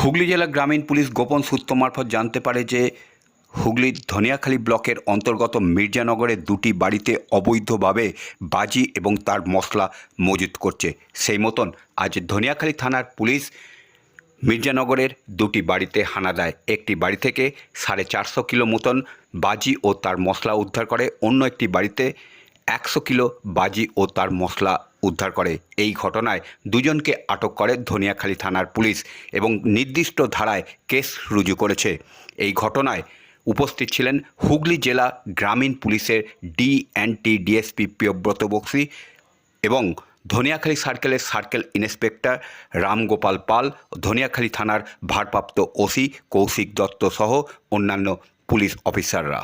হুগলি জেলা গ্রামীণ পুলিশ গোপন সূত্র মারফত জানতে পারে যে হুগলির ধনিয়াখালী ব্লকের অন্তর্গত মির্জানগরের দুটি বাড়িতে অবৈধভাবে বাজি এবং তার মশলা মজুত করছে। সেই মতন আজ ধনিয়াখালী থানার পুলিশ মির্জানগরের দুটি বাড়িতে হানা দেয়। একটি বাড়ি থেকে সাড়ে চারশো কিলো মতন বাজি ও তার মশলা উদ্ধার করে অন্য একটি বাড়িতে একশো কিলো বাজি ও তার মশলা উদ্ধার করে। এই ঘটনায় দুজনকে আটক করে ধনিয়াখালী থানার পুলিশ এবং নির্দিষ্ট ধারায় কেস রুজু করেছে। এই ঘটনায় উপস্থিত ছিলেন হুগলি জেলা গ্রামীণ পুলিশের D and T DSP Priyabrata Bakshi এবং ধনিয়াখালী সার্কেলের সার্কেল ইন্সপেক্টর রামগোপাল পাল, ধনিয়াখালী থানার ভারপ্রাপ্ত ওসি কৌশিক দত্ত সহ অন্যান্য পুলিশ অফিসাররা।